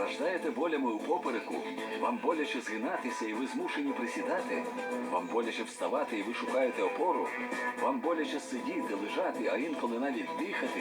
Страждаєте болями у попереку? Вам боляче згинатися і ви змушені присідати? Вам боляче вставати і ви шукаєте опору? Вам боляче сидіти, лежати, а інколи навіть дихати?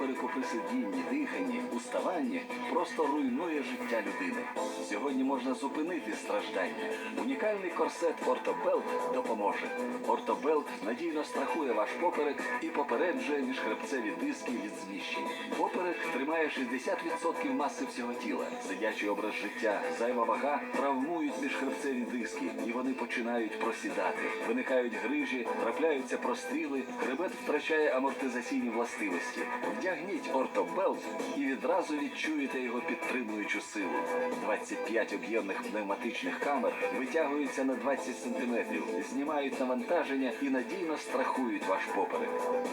Біль у попереку сидінні, диханні, уставанні просто руйнує життя людини. Сьогодні можна зупинити страждання. Унікальний корсет Ортобелт допоможе. Ортобелт надійно страхує ваш поперек і попереджує міжхребцеві диски від зміщень. Поперек тримає 60% маси всього тіла. Сидячий образ життя, зайва вага травмують міжхребцеві диски, і вони починають просідати. Виникають грижі, трапляються простріли, хребет втрачає амортизаційні властивості. Вдягніть ортобелт і відразу відчуєте його підтримуючу силу. 25 об'ємних пневматичних камер витягуються на 20 см, знімають навантаження і надійно страхують ваш поперек.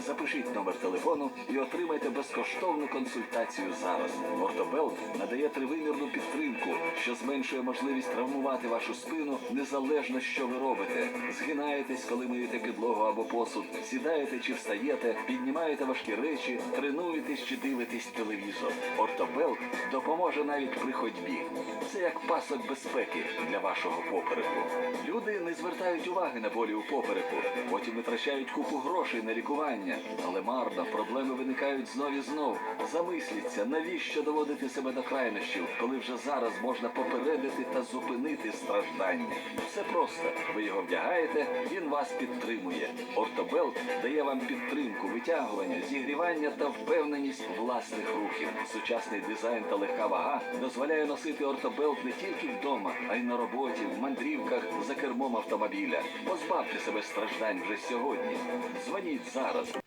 Запишіть номер телефону і отримайте безкоштовну консультацію зараз. Ортобелт надає тривимірну підтримку, що зменшує можливість травмувати вашу спину незалежно, що ви робите. Згинаєтесь, коли миєте підлогу або посуд, сідаєте чи встаєте, піднімаєте важкі речі, тренуєтесь чи дивитесь телевізор. Ортобелт допоможе навіть при ходьбі. Це як пасок безпеки для вашого попереку. Люди не звертають уваги на болі у попереку, потім витрачають купу грошей на лікування, але марно проблеми виникають знов і знов. Замисліться, навіщо доводити себе до крайнощів, коли вже зараз можна попередити та зупинити страждання. Все просто. Ви його вдягаєте, він вас підтримує. Ортобелт дає вам підтримку, витягування, зігрівання та впевненість власних рухів. Сучасний дизайн та легка вага дозволяє носити ортобелт не тільки вдома, а й на роботі, в мандрівках, за кермом автомобіля. Позбавте себе страждань вже сьогодні. Дзвоніть зараз.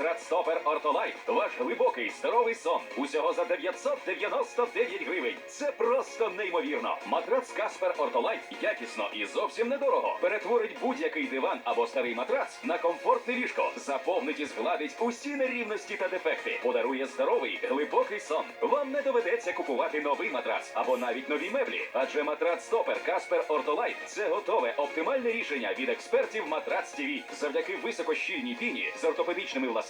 Матрац Стопер Ортолайт. Ваш глибокий здоровий сон. Усього за 999 гривень. Це просто неймовірно. Матрац Каспер Ортолайт якісно і зовсім недорого. Перетворить будь-який диван або старий матрац на комфортне ліжко. Заповнить і згладить усі нерівності та дефекти. Подарує здоровий, глибокий сон. Вам не доведеться купувати новий матрац або навіть нові меблі. Адже матрац Стопер Каспер Ортолайт це готове оптимальне рішення від експертів Матрац ТВ. Завдяки високощільній піні з ортопедичними властивостями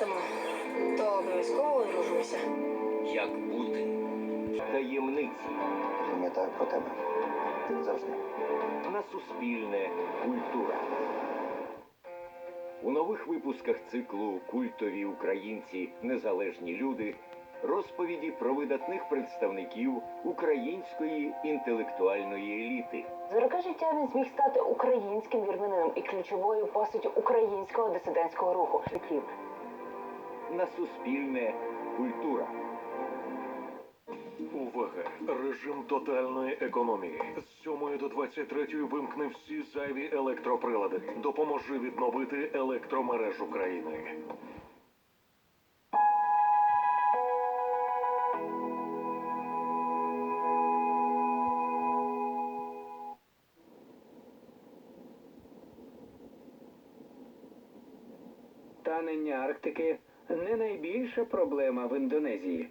Коли то обов'язково одружуся. Як бути? таємниці Пам'ятаю про тебе. Завжди. на суспільне культура. У нових випусках циклу Культові українці незалежні люди розповіді про видатних представників української інтелектуальної еліти. За роки життя він зміг стати українським вірменином і ключовою постаттю українського дисидентського руху. На суспільне культура. Увага! Режим тотальної економії. З 7 до 23 вимкни всі зайві електроприлади. Допоможи відновити електромережу країни. Танення Арктики не найбільша проблема в Індонезії.